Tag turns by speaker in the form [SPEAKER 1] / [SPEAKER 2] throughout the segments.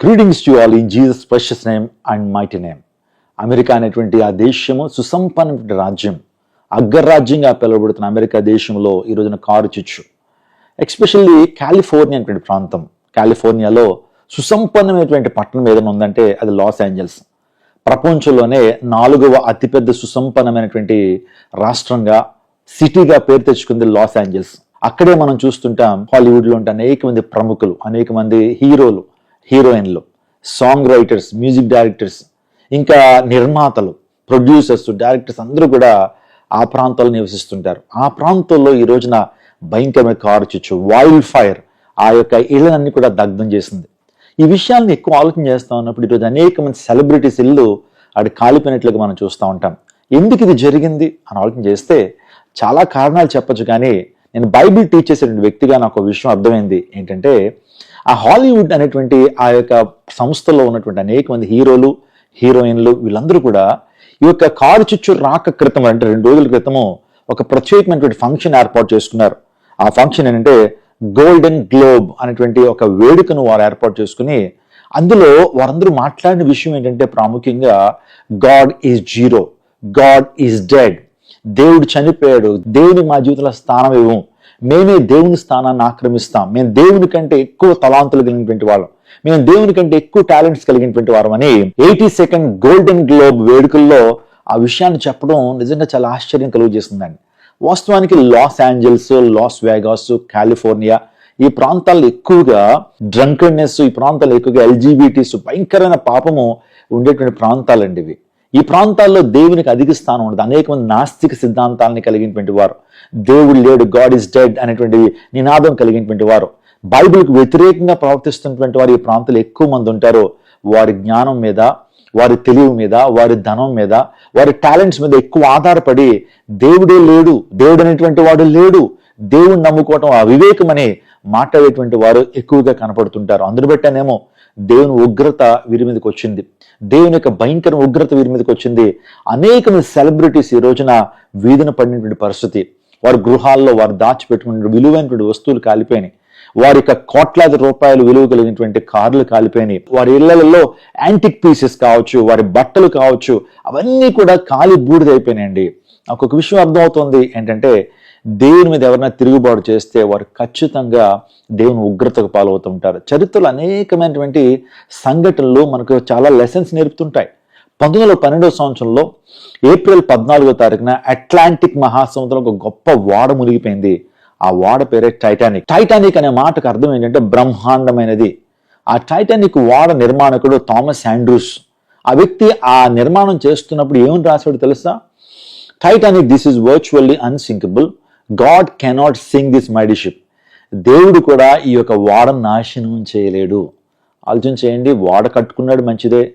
[SPEAKER 1] Greetings to all in Jesus precious name and mighty name America అనేటువంటి ఆ దేశము సుసంపన్నమైన రాజ్యం అగ్రరాజ్యంగా పిలువబడుతున్న అమెరికా దేశంలో ఈ రోజున కారు చిచ్చు. ఎక్స్పెషల్లీ కాలిఫోర్నియా అనేటువంటి ప్రాంతం. కాలిఫోర్నియాలో సుసంపన్నమైనటువంటి పట్టణం ఏదైనా ఉందంటే అది లాస్ ఏంజల్స్ ప్రపంచంలోనే నాలుగవ అతిపెద్ద సుసంపన్నమైనటువంటి రాష్ట్రంగా సిటీగా పేరు తెచ్చుకుంది లాస్ ఏంజల్స్ అక్కడే మనం చూస్తుంటాం హాలీవుడ్లో ఉంటే అనేక మంది ప్రముఖులు అనేక మంది హీరోలు. హీరోయిన్లు సాంగ్ రైటర్స్ మ్యూజిక్ డైరెక్టర్స్ ఇంకా నిర్మాతలు ప్రొడ్యూసర్స్ డైరెక్టర్స్ అందరూ కూడా ఆ ప్రాంతాల్లో నివసిస్తుంటారు. ఆ ప్రాంతంలో ఈ రోజున భయంకరమైన కారు చిచ్చు వైల్డ్ ఫైర్ ఆ యొక్క ఇళ్ళనన్నీ కూడా దగ్ధం చేసింది. ఈ విషయాలను ఎక్కువ ఆలోచన చేస్తా ఉన్నప్పుడు ఈరోజు అనేక మంది సెలబ్రిటీస్ ఇల్లు అక్కడ కాలిపోయినట్లుగా మనం చూస్తూ ఉంటాం. ఎందుకు ఇది జరిగింది అని ఆలోచన చేస్తే చాలా కారణాలు చెప్పొచ్చు కానీ నేను బైబిల్ టీచ్ చేసేటువంటి వ్యక్తిగా నాకు ఒక విషయం అర్థమైంది ఏంటంటే ఆ హాలీవుడ్ అనేటువంటి ఆ యొక్క సంస్థలో ఉన్నటువంటి అనేక మంది హీరోలు హీరోయిన్లు వీళ్ళందరూ కూడా ఈ యొక్క కారు చిచ్చు రాక క్రితం అంటే రెండు రోజుల క్రితము ఒక ప్రత్యేకమైనటువంటి ఫంక్షన్ ఏర్పాటు చేసుకున్నారు. ఆ ఫంక్షన్ ఏంటంటే గోల్డెన్ గ్లోబ్ అనేటువంటి ఒక వేడుకను వారు ఏర్పాటు చేసుకుని అందులో వారందరూ మాట్లాడిన విషయం ఏంటంటే ప్రాముఖ్యంగా God is zero God is dead దేవుడు చనిపోయాడు దేవుని మా జీవితంలో స్థానం ఇవ్వం మేమే దేవుని స్థానాన్ని ఆక్రమిస్తాం. మేము దేవుని కంటే ఎక్కువ తలాంతులు కలిగినటువంటి వాళ్ళం. మేము దేవుని కంటే ఎక్కువ టాలెంట్స్ కలిగినటువంటి వారం అని ఎయిటీ సెకండ్ గోల్డెన్ గ్లోబ్ వేడుకల్లో ఆ విషయాన్ని చెప్పడం నిజంగా చాలా ఆశ్చర్యం కలుగజేస్తుందండి వాస్తవానికి Los Angeles Las Vegas California ఈ ప్రాంతాల్లో ఎక్కువగా డ్రంకర్నెస్ ఈ ప్రాంతాల్లో ఎక్కువగా ఎల్జీబీటీస్ భయంకరమైన పాపము ఉండేటువంటి ప్రాంతాలండి ఇవి. ఈ ప్రాంతాల్లో దేవునికి అధిక స్థానం ఉండదు. అనేక మంది నాస్తిక సిద్ధాంతాలని కలిగినటువంటి వారు. దేవుడు లేడు గాడ్ ఇస్ డెడ్ అనేటువంటి నినాదం కలిగినటువంటి వారు. బైబిల్కి వ్యతిరేకంగా ప్రవర్తిస్తున్నటువంటి వారు ఈ ప్రాంతాలు ఎక్కువ మంది ఉంటారు. వారి జ్ఞానం మీద వారి తెలివి మీద వారి ధనం మీద వారి టాలెంట్స్ మీద ఎక్కువ ఆధారపడి దేవుడే లేడు దేవుడు అనేటువంటి వాడు లేడు. దేవుడు నమ్ముకోవటం అవివేకమని మాట్లాడేటువంటి వారు ఎక్కువగా కనపడుతుంటారు. అందును బట్టనేమో దేవుని ఉగ్రత వీరి మీదకి వచ్చింది. దేవుని యొక్క భయంకర ఉగ్రత వీరి మీదకి వచ్చింది. అనేక మంది సెలబ్రిటీస్ ఈ రోజున వీధిన పడినటువంటి పరిస్థితి. వారి గృహాల్లో వారు దాచిపెట్టుకున్న విలువైనటువంటి వస్తువులు కాలిపోయినాయి. వారి యొక్క కోట్లాది రూపాయలు విలువ కలిగినటువంటి కార్లు కాలిపోయినాయి. వారి ఇళ్ళలో యాంటిక్ పీసెస్ కావచ్చు వారి బట్టలు కావచ్చు అవన్నీ కూడా కాలి బూడిదైపోయినాయండి నాకు ఒక విషయం అర్థమవుతుంది ఏంటంటే దేవుని మీద ఎవరైనా తిరుగుబాటు చేస్తే వారు ఖచ్చితంగా దేవుని ఉగ్రతకు పాలవుతుంటారు చరిత్రలో అనేకమైనటువంటి సంఘటనలు మనకు చాలా లెసన్స్ నేర్పుతుంటాయి. పంతొమ్మిది వందల పన్నెండవ సంవత్సరంలో ఏప్రిల్ పద్నాలుగో తారీఖున అట్లాంటిక్ మహాసముద్రం ఒక గొప్ప వాడ మునిగిపోయింది. ఆ వాడ పేరే టైటానిక్. టైటానిక్ అనే మాటకు అర్థం ఏంటంటే బ్రహ్మాండమైనది. ఆ టైటానిక్ వాడ నిర్మాణకుడు థామస్ ఆండ్రూస్. ఆ వ్యక్తి ఆ నిర్మాణం చేస్తున్నప్పుడు ఏమని రాశాడు తెలుసా? Titanic this is virtually unsinkable. God cannot sink this mighty ship దేవుడు కూడా ఈ యొక్క వాడను నాశనం చేయలేడు. ఆలోచన చేయండి వాడ కట్టుకున్నాడు మంచిదే.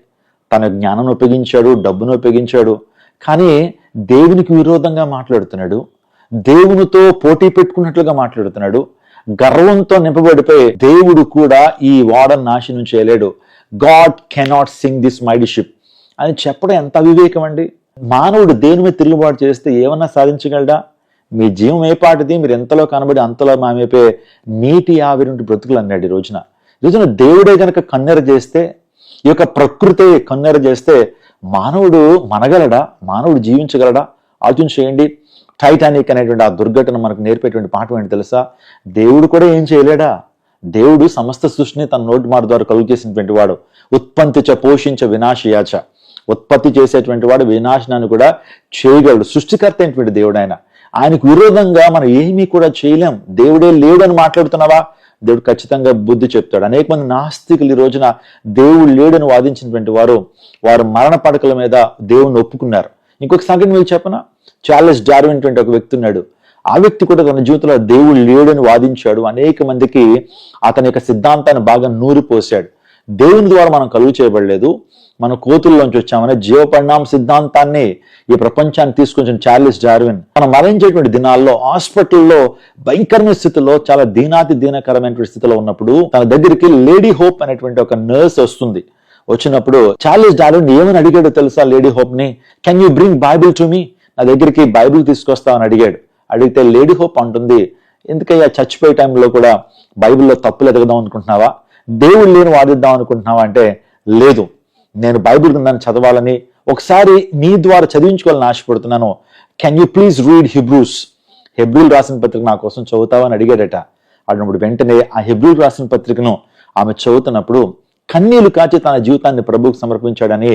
[SPEAKER 1] తన జ్ఞానం ఉపయోగించాడు డబ్బును ఉపయోగించాడు. కానీ దేవునికి విరోధంగా మాట్లాడుతున్నాడు. దేవునితో పోటీ పెట్టుకున్నట్లుగా మాట్లాడుతున్నాడు. గర్వంతో నింపబడిపోయి దేవుడు కూడా ఈ వాడను నాశనం చేయలేడు. God cannot sink this mighty ship అని చెప్పడం ఎంత అవివేకం అండి? మానవుడు దేని మీద తిరుగుబాటు చేస్తే ఏమన్నా సాధించగలడా? మీ జీవం ఏ పాటిది? మీరు ఎంతలో కనబడి అంతలో మామేపే నీటి ఆవిరి నుండి బ్రతుకులు అన్నాడు ఈ రోజున. రోజున దేవుడే గనక కన్నెర చేస్తే ఈ యొక్క ప్రకృతి కన్నెర చేస్తే మానవుడు మనగలడా? మానవుడు జీవించగలడా? ఆలోచించేయండి టైటానిక్ అనేటువంటి ఆ దుర్ఘటన మనకు నేర్పేటువంటి పాఠం ఏంటి తెలుసా? దేవుడు కూడా ఏం చేయలేడా? దేవుడు సమస్త సృష్టిని తన నోటి మాట ద్వారా కలుగు చేసినటువంటి వాడు. ఉత్పత్తి చ పోషించ వినాశయాచ ఉత్పత్తి చేసేటువంటి వాడు వినాశనాన్ని కూడా చేయగలడు. సృష్టికర్త అయినటువంటి దేవుడు ఆయన. ఆయనకు విరోధంగా మనం ఏమీ కూడా చేయలేం. దేవుడే లేడని మాట్లాడుతున్నావా? దేవుడు ఖచ్చితంగా బుద్ధి చెప్తాడు. అనేక మంది నాస్తికులు ఈ రోజున దేవుడు లేడని వాదించినటువంటి వారు వారు మరణ పడకల మీద దేవుణ్ణి ఒప్పుకున్నారు. ఇంకొక సంగతి మీరు చెప్పనా? చార్లెస్ డార్విన్ ఒక వ్యక్తి ఉన్నాడు. ఆ వ్యక్తి కూడా తన జీవితంలో దేవుడు లేడని వాదించాడు. అనేక మందికి అతని యొక్క సిద్ధాంతాన్ని బాగా నూరిపోసాడు. దేవుని ద్వారా మనం కలుగు చేయబడలేదు. మన కోతుల్లోంచి వచ్చామనే జీవపరిణామ సిద్ధాంతాన్ని ఈ ప్రపంచాన్ని తీసుకొచ్చిన చార్లిస్ డార్విన్. మనం మరణించేటువంటి దినాల్లో హాస్పిటల్లో భయంకరమైన స్థితిలో చాలా దీనాతి దీనకరమైనటువంటి స్థితిలో ఉన్నప్పుడు తన దగ్గరికి లేడీ హోప్ అనేటువంటి ఒక నర్స్ వస్తుంది. వచ్చినప్పుడు చార్లిస్ డార్విన్ ఏమని అడిగాడో తెలుసా lady హోప్ని can you bring Bible to me నా దగ్గరికి బైబిల్ తీసుకొస్తామని అడిగాడు. అడిగితే లేడీ హోప్ అంటుంది ఎందుకయ్యా చచ్చిపోయే టైంలో కూడా బైబిల్లో తప్పులు ఎదగదాం అనుకుంటున్నావా? దేవుడు లేని వాదిద్దాం అనుకుంటున్నావా? అంటే లేదు. నేను బైబిల్ గ్రంథాన్ని చదవాలని ఒకసారి నీ ద్వారా చదివించుకోవాలని ఆశపడుతున్నాను. Can you please read Hebrews హెబ్రూల్ రాసిన పత్రిక నా కోసం చదువుతావని అడిగాడట. అడినప్పుడు వెంటనే ఆ హెబ్రూల్ రాసిన పత్రికను ఆమె చదువుతున్నప్పుడు కన్నీలు కాచి తన జీవితాన్ని ప్రభువుకు సమర్పించాడని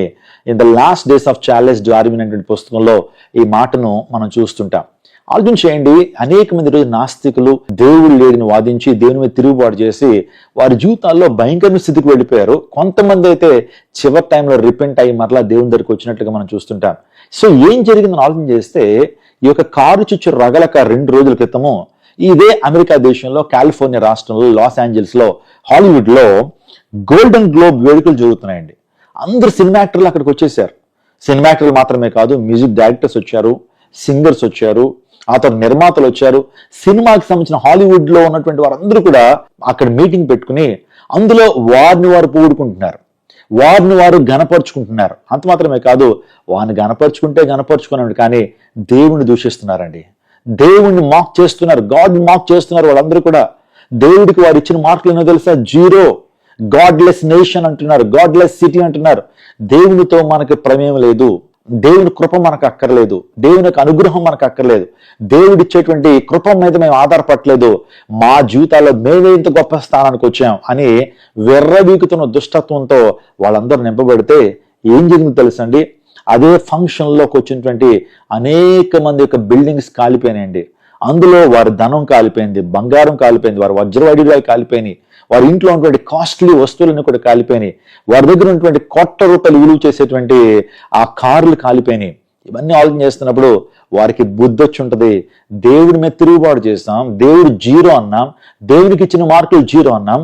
[SPEAKER 1] in the last days of Charles Darwin అనేటువంటి పుస్తకంలో ఈ మాటను మనం చూస్తుంటాం. ఆలోచన చేయండి అనేక మంది రోజు నాస్తికులు దేవుడు లేడిని వాదించి దేవుని మీద తిరుగుబాటు చేసి వారి జీవితాల్లో భయంకరమైన స్థితికి వెళ్ళిపోయారు. కొంతమంది అయితే చివరి టైంలో రిపెంట్ అయ్యి మరలా దేవుని దగ్గరికి వచ్చినట్లుగా మనం చూస్తుంటాం. సో ఏం జరిగిందని ఆలోచన చేస్తే ఈ యొక్క కారు చుచ్చు రగలక రెండు రోజుల క్రితము ఇదే అమెరికా దేశంలో కాలిఫోర్నియా రాష్ట్రంలో లాస్ ఏంజల్స్లో హాలీవుడ్లో గోల్డెన్ గ్లోబ్ వేడుకలు జరుగుతున్నాయండి. అందరు సినిమా యాక్టర్లు అక్కడికి వచ్చేసారు. సినిమా యాక్టర్లు మాత్రమే కాదు మ్యూజిక్ డైరెక్టర్స్ వచ్చారు సింగర్స్ వచ్చారు ఆ తర్వాత నిర్మాతలు వచ్చారు. సినిమాకి సంబంధించిన హాలీవుడ్లో ఉన్నటువంటి వారందరూ కూడా అక్కడ మీటింగ్ పెట్టుకుని అందులో వారిని వారు పోగొడుకుంటున్నారు వారిని వారు గనపరుచుకుంటున్నారు అంత మాత్రమే కాదు వారిని గనపరుచుకుంటే గనపరుచుకున్నాడు కానీ దేవుణ్ణి దూషిస్తున్నారండి. దేవుణ్ణి మాక్ చేస్తున్నారు. గాడ్ మాక్ చేస్తున్నారు వాళ్ళందరూ కూడా. దేవుడికి వారు ఇచ్చిన మార్కులు ఏమో తెలుసా? జీరో గాడ్లెస్ నేషన్ అంటున్నారు. గాడ్లెస్ సిటీ అంటున్నారు. దేవునితో మనకి ప్రమేయం లేదు. దేవుని కృప మనకు అక్కర్లేదు. దేవుని యొక్క అనుగ్రహం మనకు అక్కర్లేదు. దేవుడు ఇచ్చేటువంటి కృప మీద మేము ఆధారపడలేదు మా జీవితాల్లో మేమే ఇంత గొప్ప స్థానానికి వచ్చాం అని వెర్రవీకుతున్న దుష్టత్వంతో వాళ్ళందరూ నింపబడితే ఏం జరిగింది తెలుసండి? అదే ఫంక్షన్లోకి వచ్చినటువంటి అనేక మంది యొక్క బిల్డింగ్స్ కాలిపోయినాయండి. అందులో వారి ధనం కాలిపోయింది బంగారం కాలిపోయింది వారి వజ్రవడిగా కాలిపోయినాయి వారి ఇంట్లో ఉన్నటువంటి కాస్ట్లీ వస్తువులన్నీ కూడా కాలిపోయినాయి వారి దగ్గర ఉన్నటువంటి కోట్ల రూపాయలు విలువ చేసేటువంటి ఆ కార్లు కాలిపోయినాయి. ఇవన్నీ ఆలోచన చేస్తున్నప్పుడు వారికి బుద్ధి వచ్చి ఉంటుంది దేవుడి మీద తిరుగుబాటు చేస్తాం దేవుడు జీరో అన్నాం దేవునికి ఇచ్చిన మార్కులు జీరో అన్నాం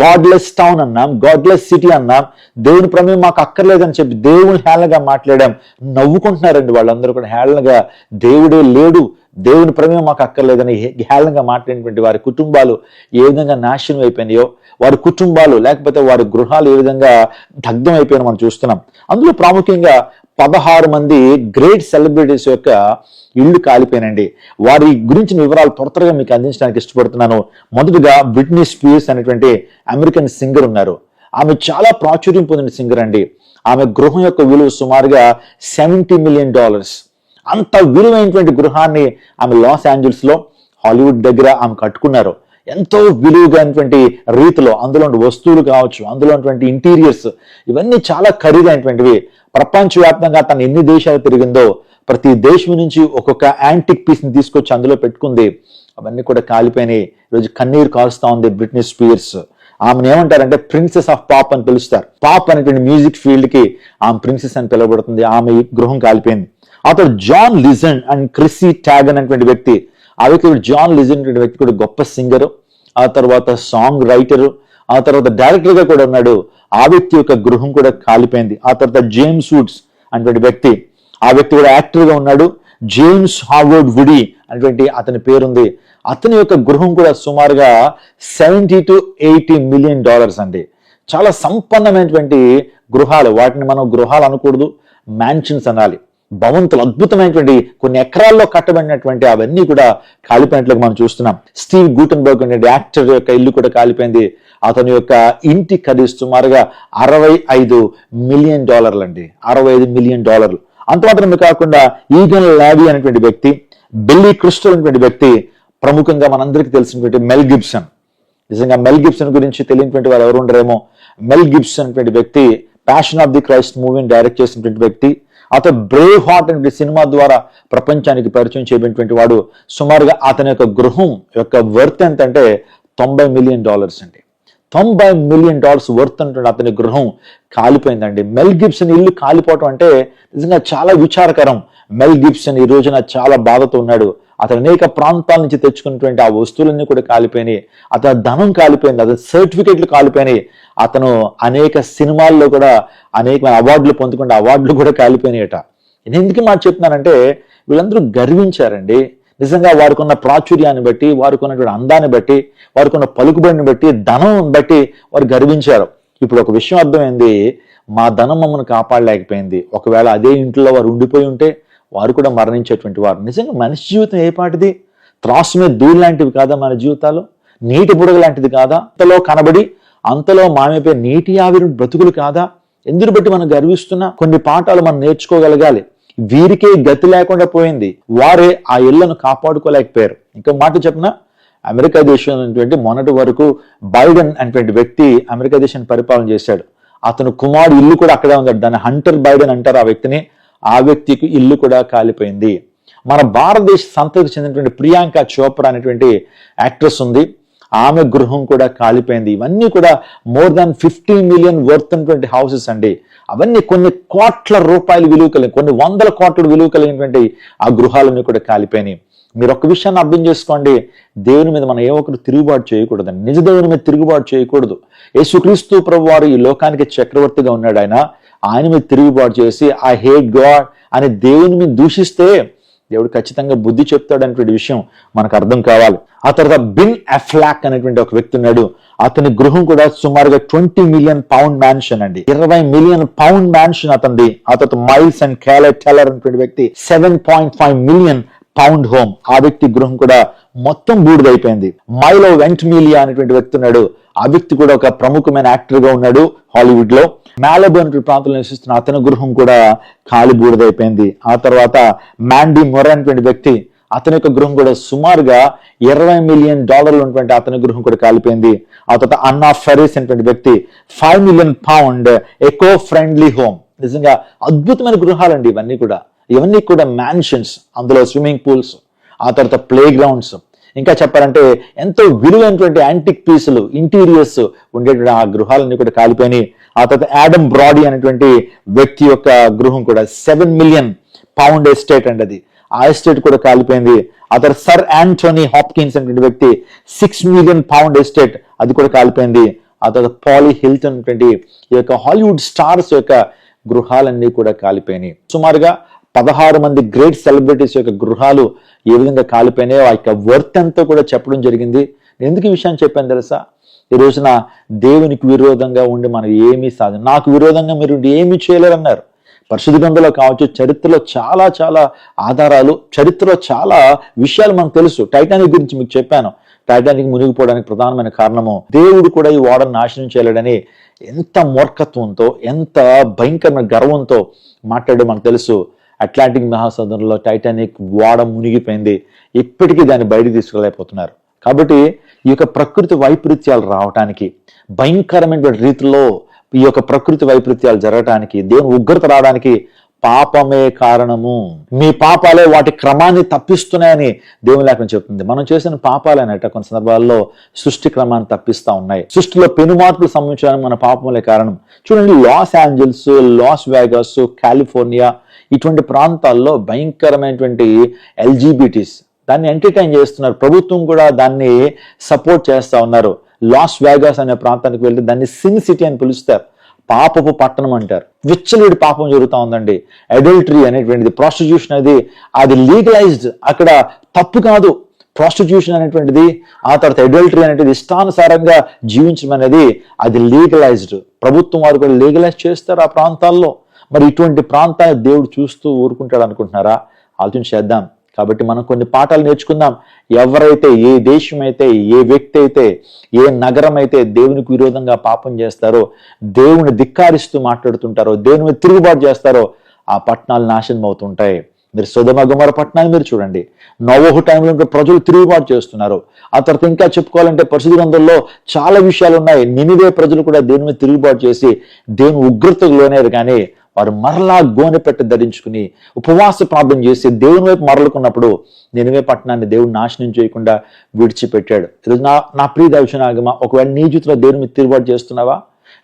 [SPEAKER 1] గాడ్లెస్ టౌన్ అన్నాం గాడ్లెస్ సిటీ అన్నాం దేవుని ప్రమేయం మాకు అక్కర్లేదని చెప్పి దేవుని హేళనగా మాట్లాడాం. నవ్వుకుంటున్నారండి వాళ్ళందరూ కూడా హేళనగా దేవుడే లేడు దేవుని ప్రమేయం మాకు అక్కర్లేదని హేళనగా మాట్లాడినటువంటి వారి కుటుంబాలు ఏ విధంగా నాశనం అయిపోయినాయో వారి కుటుంబాలు లేకపోతే వారి గృహాలు ఏ విధంగా దగ్ధం అయిపోయినా మనం చూస్తున్నాం. అందులో ప్రాముఖ్యంగా పదహారు మంది గ్రేట్ సెలబ్రిటీస్ యొక్క ఇళ్ళు కాలిపోయినండి వారి గురించిన వివరాలు త్వర త్వరగా మీకు అందించడానికి ఇష్టపడుతున్నాను. మొదటగా బ్రిట్నీ స్పీర్స్ అనేటువంటి అమెరికన్ సింగర్ ఉన్నారు. ఆమె చాలా ప్రాచుర్యం పొందిన సింగర్ అండి. ఆమె గృహం యొక్క విలువ సుమారుగా సెవెంటీ మిలియన్ డాలర్స్ అంత విలువైనటువంటి గృహాన్ని ఆమె లాస్ ఏంజల్స్లో హాలీవుడ్ దగ్గర ఆమె కట్టుకున్నారు. ఎంతో విలువైనటువంటి రీతిలో అందులో వస్తువులు కావచ్చు అందులో ఇంటీరియర్స్ ఇవన్నీ చాలా ఖరీదైనటువంటివి. ప్రపంచవ్యాప్తంగా తను ఎన్ని దేశాలు తిరిగిందో ప్రతి దేశం నుంచి ఒక్కొక్క యాంటిక్ పీస్ని తీసుకొచ్చి అందులో పెట్టుకుంది. అవన్నీ కూడా కాలిపోయినాయి. ఈరోజు కన్నీరు కాలుస్తా ఉంది బ్రిటనీ స్పియర్స్ ఆమెను ఏమంటారంటే ప్రిన్సెస్ ఆఫ్ పాప్ అని పిలుస్తారు. పాప్ అనేటువంటి మ్యూజిక్ ఫీల్డ్కి ఆమె ప్రిన్సెస్ అని పిలువబడుతుంది. ఆమె ఈ గృహం కాలిపోయింది. అతడు జాన్ లిజన్ అండ్ క్రిస్సీ ట్యాగ్ అనేటువంటి వ్యక్తి. ఆ వ్యక్తి జాన్ లిజన్ అనే వ్యక్తి కూడా గొప్ప సింగర్. ఆ తర్వాత సాంగ్ రైటర్. ఆ తర్వాత డైరెక్టర్గా కూడా ఉన్నాడు. ఆ వ్యక్తి యొక్క గృహం కూడా కాలిపోయింది. ఆ తర్వాత జేమ్స్ వుడ్స్ అనేటువంటి వ్యక్తి. ఆ వ్యక్తి కూడా యాక్టర్గా ఉన్నాడు. జేమ్స్ హార్వర్డ్ వుడీ అనేటువంటి అతని పేరుంది. అతని యొక్క గృహం కూడా సుమారుగా seventy to eighty million dollars అండి. చాలా సంపన్నమైనటువంటి గృహాలు. వాటిని మనం గృహాలు అనకూడదు. మ్యాన్షన్స్ అనాలి. భవంతులు అద్భుతమైనటువంటి కొన్ని ఎకరాల్లో కట్టబడినటువంటి అవన్నీ కూడా కాలిపోయినట్లుగా మనం చూస్తున్నాం. స్టీవ్ గూటన్బర్గ్ అనే యాక్టర్ యొక్క ఇల్లు కూడా కాలిపోయింది. అతని యొక్క ఇంటి ఖరీదు సుమారుగా అరవై ఐదు మిలియన్ డాలర్లు అండి. అరవై ఐదు మిలియన్ డాలర్లు. అంత మాత్రమే కాకుండా ఈగన్ లాబీ అనేటువంటి వ్యక్తి బిల్లీ క్రిస్టల్ అనేటువంటి వ్యక్తి ప్రముఖంగా మనందరికీ తెలిసినటువంటి మెల్ గిబ్సన్. నిజంగా మెల్ గిబ్సన్ గురించి తెలియనటువంటి వారు ఎవరు ఉండరేమో. మెల్ గిబ్సన్ అనేటువంటి వ్యక్తి ప్యాషన్ ఆఫ్ ది క్రైస్ట్ మూవీని డైరెక్ట్ చేసినటువంటి వ్యక్తి అతను బ్రేవ్ హార్ట్ అనే సినిమా ద్వారా ప్రపంచానికి పరిచయం చేయబడినటువంటి వాడు. సుమారుగా అతని యొక్క గృహం యొక్క వర్త్ ఎంత అంటే తొంభై మిలియన్ డాలర్స్ అండి. తొంభై మిలియన్ డాలర్స్ వర్త్ అంటుండే అతని గృహం కాలిపోయిందండి. మెల్ గిబ్సన్ ఇల్లు కాలిపోవటం అంటే నిజంగా చాలా విచారకరం. మెల్ గిబ్సన్ ఈ రోజున చాలా బాధతో ఉన్నాడు. అతను అనేక ప్రాంతాల నుంచి తెచ్చుకున్నటువంటి ఆ వస్తువులన్నీ కూడా కాలిపోయినాయి. అతని ధనం కాలిపోయింది అతని సర్టిఫికెట్లు కాలిపోయినాయి. అతను అనేక సినిమాల్లో కూడా అనేక అవార్డులు పొందుకుంటే అవార్డులు కూడా కాలిపోయినాయట. నేను ఎందుకు మాట చెప్తున్నానంటే వీళ్ళందరూ గర్వించారండి. నిజంగా వారికి ఉన్న ప్రాచుర్యాన్ని బట్టి వారికున్నటువంటి అందాన్ని బట్టి వారికి ఉన్న పలుకుబడిని బట్టి ధనం బట్టి వారు గర్వించారు. ఇప్పుడు ఒక విషయం అర్థమైంది మా ధనం మమ్మల్ని కాపాడలేకపోయింది. ఒకవేళ అదే ఇంట్లో వారు ఉండిపోయి ఉంటే వారు కూడా మరణించేటువంటి వారు. నిజంగా మనిషి జీవితం ఏ పాటిది? త్రాసు మీద దూరి లాంటివి కాదా మన జీవితాలు నీటి బుడగ లాంటిది కాదా? అంతలో కనబడి అంతలో మామైపోయి నీటి ఆవిరి బ్రతుకులు కాదా? ఎందుకు బట్టి మనం గర్విస్తున్నా? కొన్ని పాఠాలు మనం నేర్చుకోగలగాలి. వీరికే గతి లేకుండా పోయింది. వారే ఆ ఇళ్ళను కాపాడుకోలేకపోయారు. ఇంకో మాట చెప్పిన? అమెరికా దేశం అనేటువంటి మొన్నటి వరకు బైడెన్ అనేటువంటి వ్యక్తి అమెరికా దేశాన్ని పరిపాలన చేశాడు. అతను కుమారుడు ఇల్లు కూడా అక్కడే ఉన్నాడు దాన్ని హంటర్ బైడెన్ అంటారు ఆ వ్యక్తిని. ఆ వ్యక్తికి ఇల్లు కూడా కాలిపోయింది. మన భారతదేశ సంతతికి చెందినటువంటి ప్రియాంక చోప్రా అనేటువంటి యాక్ట్రెస్ ఉంది. ఆమె గృహం కూడా కాలిపోయింది. ఇవన్నీ కూడా more than fifty million worth అనేటువంటి హౌసెస్ అండి. అవన్నీ కొన్ని కోట్ల రూపాయలు విలువ కలిగిన కొన్ని వందల కోట్ల విలువ కలిగినటువంటి ఆ గృహాలన్నీ కూడా కాలిపోయినాయి. మీరు ఒక విషయాన్ని అర్థం చేసుకోండి. దేవుని మీద మనం ఏ ఒక్కరు తిరుగుబాటు చేయకూడదు నిజ దేవుని మీద తిరుగుబాటు చేయకూడదు. యేసుక్రీస్తు ప్రభు వారు ఈ లోకానికి చక్రవర్తిగా ఉన్నాడు ఆయన. ఆయన మీద తిరుగుబాటు చేసి ఐ హేట్ గాడ్ అని దేవుని మీద దూషిస్తే దేవుడు ఖచ్చితంగా బుద్ధి చెప్తాడు అనేటువంటి విషయం మనకు అర్థం కావాలి. ఆ తర్వాత బిన్ అఫ్లాక్ అనేటువంటి ఒక వ్యక్తి ఉన్నాడు. అతని గృహం కూడా సుమారుగా ట్వంటీ మిలియన్ పౌండ్ మ్యాన్షన్ అండి. ఇరవై మిలియన్ పౌండ్ మ్యాన్షన్ అతనిది. ఆ తర్వాత మైల్స్ అండ్ క్యాలెట్ టెలర్ అనేటువంటి వ్యక్తి seven point five million pound home. ఆ వ్యక్తి గృహం కూడా మొత్తం బూడిదైపోయింది. మైలో వెంట్ మీలియా అనేటువంటి వ్యక్తి ఉన్నాడు. ఆ వ్యక్తి కూడా ఒక ప్రముఖమైన యాక్టర్గా ఉన్నాడు హాలీవుడ్లో మ్యాలబు అనే ప్రాంతంలో నివసిస్తున్న అతని గృహం కూడా కాలి బూడిదైపోయింది. ఆ తర్వాత మ్యాండీ మొర అనేటువంటి వ్యక్తి అతని యొక్క గృహం కూడా సుమారుగా ఇరవై మిలియన్ డాలర్లు ఉన్నటువంటి అతని గృహం కూడా కాలిపోయింది. ఆ తర్వాత అన్నా ఫెరీస్ అనేటువంటి వ్యక్తి five million pound eco friendly home నిజంగా అద్భుతమైన గృహాలండి ఇవన్నీ కూడా. ఇవన్నీ కూడా మ్యాన్షన్స్ అందులో స్విమ్మింగ్ పూల్స్ ఆ తర్వాత ప్లే గ్రౌండ్స్ ఇంకా చెప్పాలంటే ఎంతో విలువైనటువంటి యాంటిక్ పీసులు ఇంటీరియర్స్ ఉండేటువంటి ఆ గృహాలన్నీ కూడా కాలిపోయినాయి. ఆ తర్వాత యాడమ్ బ్రాడీ అనేటువంటి వ్యక్తి యొక్క గృహం కూడా సెవెన్ మిలియన్ పౌండ్ ఎస్టేట్ అండి అది. ఆ ఎస్టేట్ కూడా కాలిపోయింది. ఆ తర్వాత సర్ యాంటోనీ హాప్కిన్స్ అనేటువంటి వ్యక్తి సిక్స్ మిలియన్ పౌండ్ ఎస్టేట్ అది కూడా కాలిపోయింది. ఆ తర్వాత పాలీ హిల్టన్ అనేటువంటి ఈ యొక్క హాలీవుడ్ స్టార్స్ యొక్క గృహాలన్నీ కూడా కాలిపోయినాయి. సుమారుగా పదహారు మంది గ్రేట్ సెలబ్రిటీస్ యొక్క గృహాలు ఏ విధంగా కాలిపోయినాయో ఆ యొక్క వర్త్ ఎంతో కూడా చెప్పడం జరిగింది. ఎందుకు ఈ విషయాన్ని చెప్పాను తెలుసా? ఈ రోజున దేవునికి విరోధంగా ఉండి మనం ఏమీ సాధన నాకు విరోధంగా మీరు ఏమీ చేయలేరన్నారు. పరిశుద్ధ గ్రంథంలో కావచ్చు చరిత్రలో చాలా చాలా ఆధారాలు చరిత్రలో చాలా విషయాలు మనకు తెలుసు. టైటానిక్ గురించి మీకు చెప్పాను. టైటానిక్ మునిగిపోవడానికి ప్రధానమైన కారణము దేవుడు కూడా ఈ ఓడను నాశనం చేయలేడని ఎంత మూర్ఖత్వంతో ఎంత భయంకరమైన గర్వంతో మాట్లాడే మనకు తెలుసు. అట్లాంటిక్ మహాసముద్రంలో టైటానిక్ ఓడ మునిగిపోయింది. ఇప్పటికీ దాన్ని బయటకు తీసుకెళ్ళలేకపోతున్నారు. కాబట్టి ఈ యొక్క ప్రకృతి వైపరీత్యాలు రావటానికి భయంకరమైన రీతిలో ఈ యొక్క ప్రకృతి వైపరీత్యాలు జరగటానికి దేవుని ఉగ్రత రావడానికి పాపమే కారణము. మీ పాపాలే వాటి క్రమాన్ని తప్పిస్తున్నాయని దేవుని లేఖనం చెప్తుంది. మనం చేసిన పాపాలేనట కొన్ని సందర్భాల్లో సృష్టి క్రమాన్ని తప్పిస్తా ఉన్నాయి. సృష్టిలో పెను మార్పులు సంభవించడానికి మన పాపములే కారణం. చూడండి Los Angeles Las Vegas California ఇటువంటి ప్రాంతాల్లో భయంకరమైనటువంటి ఎల్జీబీటీస్ దాన్ని ఎంటర్టైన్ చేస్తున్నారు. ప్రభుత్వం కూడా దాన్ని సపోర్ట్ చేస్తూ ఉన్నారు. లాస్ వేగాస్ అనే ప్రాంతానికి వెళ్తే దాన్ని సిన్ సిటీ అని పిలుస్తారు. పాపపు పట్టణం అంటారు. విచ్చలుడి పాపం జరుగుతూ ఉందండి. అడల్టరీ అనేటువంటిది ప్రాస్టిట్యూషన్ అనేది అది లీగలైజ్డ్ అక్కడ తప్పు కాదు. ప్రాస్టిట్యూషన్ అనేటువంటిది ఆ తర్వాత అడల్టరీ అనేటువంటిది ఇష్టానుసారంగా జీవించడం అనేది అది లీగలైజ్డ్. ప్రభుత్వం వారు కూడా లీగలైజ్ చేస్తారు ఆ ప్రాంతాల్లో. మరి ఇటువంటి ప్రాంతాన్ని దేవుడు చూస్తూ ఊరుకుంటాడు అనుకుంటున్నారా? ఆలోచన చేద్దాం. కాబట్టి మనం కొన్ని పాఠాలు నేర్చుకుందాం. ఎవరైతే ఏ దేశం అయితే ఏ వ్యక్తి అయితే ఏ నగరం అయితే దేవునికి విరోధంగా పాపం చేస్తారో దేవుని ధిక్కారిస్తూ మాట్లాడుతుంటారో దేవుని మీద తిరుగుబాటు చేస్తారో ఆ పట్టణాలు నాశనం అవుతుంటాయి. మీరు సుధమ గుమర పట్టణాన్ని మీరు చూడండి. నవోహు టైంలో ఇంకా ప్రజలు తిరుగుబాటు చేస్తున్నారు. ఆ తర్వాత ఇంకా చెప్పుకోవాలంటే పరిశుద్ధ గ్రంథంలో చాలా విషయాలు ఉన్నాయి. నినివే ప్రజలు కూడా దేని మీద తిరుగుబాటు చేసి దేవుని ఉగ్రతకు లోనేరు కానీ వారు మరలా గోనెపెట్ట ధరించుకుని ఉపవాస ప్రార్థన చేసి దేవుని వైపు మరలుకున్నప్పుడు నేనువే పట్టణాన్ని దేవుడు నాశనం చేయకుండా విడిచిపెట్టాడు. ఈరోజు నా నా ప్రియ దర్శనాగమ ఒకవేళ నీ జీవితంలో దేవుని మీద తిరుగుబాటు చేస్తున్నావా?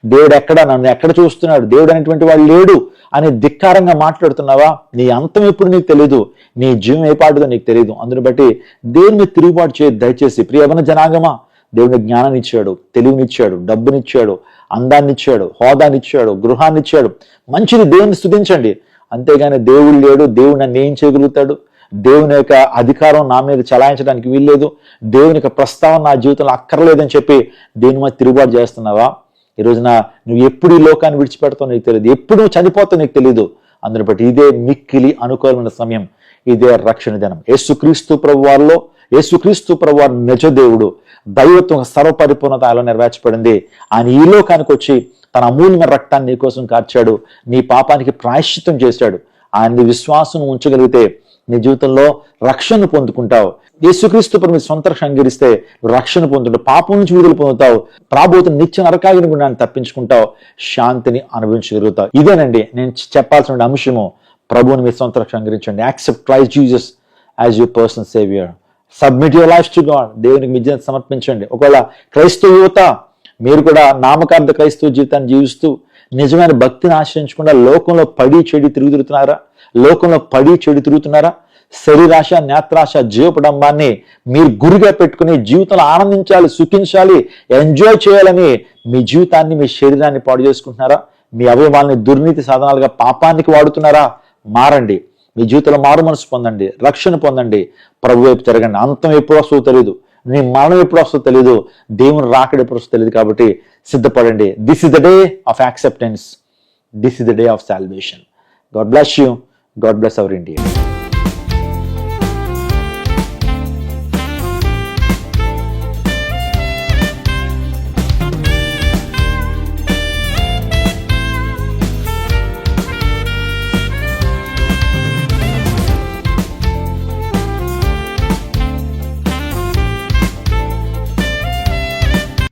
[SPEAKER 1] దేవుడు ఎక్కడ నన్ను ఎక్కడ చూస్తున్నాడు? దేవుడు అనేటువంటి వాడు లేడు అని ధిక్కారంగా మాట్లాడుతున్నావా? నీ అంతం ఎప్పుడు నీకు తెలియదు నీ జీవం ఏ పాటుదో నీకు తెలియదు అందుని బట్టి దేవుని మీద తిరుగుబాటు చేయదు దయచేసి. ప్రియవన జనాగమా దేవుని జ్ఞానాన్ని ఇచ్చాడు తెలివినిచ్చాడు డబ్బునిచ్చాడు అందాన్నిచ్చాడు హోదానిచ్చాడు గృహాన్నిచ్చాడు. మంచిది దేవుని స్థుతించండి అంతేగాని దేవుడు లేడు దేవుడు నన్ను ఏం చేయగలుగుతాడు? దేవుని యొక్క అధికారం నా మీద చలాయించడానికి వీల్లేదు. దేవుని యొక్క ప్రస్తావన నా జీవితంలో అక్కర్లేదని చెప్పి దేని మీద తిరుగుబాటు చేస్తున్నావా? ఈ రోజున నువ్వు ఎప్పుడు ఈ లోకాన్ని విడిచిపెడతావు నీకు తెలియదు. ఎప్పుడు నువ్వు చనిపోతావు నీకు తెలియదు అందుని బట్టి ఇదే మిక్కిలి అనుకూలమైన సమయం. ఇదే రక్షణ దినం. యేసుక్రీస్తు ప్రభు వారిలో యేసుక్రీస్తు ప్రభు నిజదేవుడు నిజ దేవుడు. దైవత్వం సర్వపరిపూర్ణత ఆయన నెరవేర్చబడింది. ఆయన ఈ లోకానికి వచ్చి తన అమూల్యమైన రక్తాన్ని నీ కోసం కార్చాడు. నీ పాపానికి ప్రాయశ్చిత్తం చేశాడు. ఆయన విశ్వాసం ఉంచగలిగితే నీ జీవితంలో రక్షణ పొందుకుంటావు. యేసుక్రీస్తు ప్రభు సొంత రక్షణ అంగీరిస్తే రక్షణ పొందుతావు పాపం నుంచి విడుదల పొందుతావు. ప్రాబోతున్న నిత్య నరకాగిని కూడా తప్పించుకుంటావు. శాంతిని అనుభవించగలుగుతావు. ఇదేనండి నేను చెప్పాల్సిన అంశము. ప్రభువుని మీ సొంత రక్షణ accept Christ Jesus as your personal saviour submit your life to God దేవునికి మీ జీవితం సమర్పించండి. ఒకవేళ క్రైస్తవ యువత మీరు కూడా నామకార్థ క్రైస్తవ జీవితాన్ని జీవిస్తూ నిజమైన భక్తిని ఆశ్రయించకుండా లోకంలో పడి చెడి తిరుగుతున్నారా లోకంలో పడి చెడు తిరుగుతున్నారా? శరీరాశ నేత్రాశ జీవపడంబాన్ని మీరు గురిగా పెట్టుకుని జీవితంలో ఆనందించాలి సుఖించాలి ఎంజాయ్ చేయాలని మీ జీవితాన్ని మీ శరీరాన్ని పాడు చేసుకుంటున్నారా? మీ అవయవాల్ని దుర్నీతి సాధనాలుగా పాపానికి వాడుతున్నారా? మారండి. మీ జీవితంలో మారు మనసు పొందండి రక్షణ పొందండి. ప్రభు వైపు తిరగండి. అంతం ఎప్పుడు వస్తుందో తెలియదు నీ మరణం ఎప్పుడు వస్తుందో తెలియదు దేవుని రాకడ ఎప్పుడు వస్తుందో తెలియదు కాబట్టి సిద్ధపడండి. This is the day of acceptance this is the day of salvation God bless you God bless our India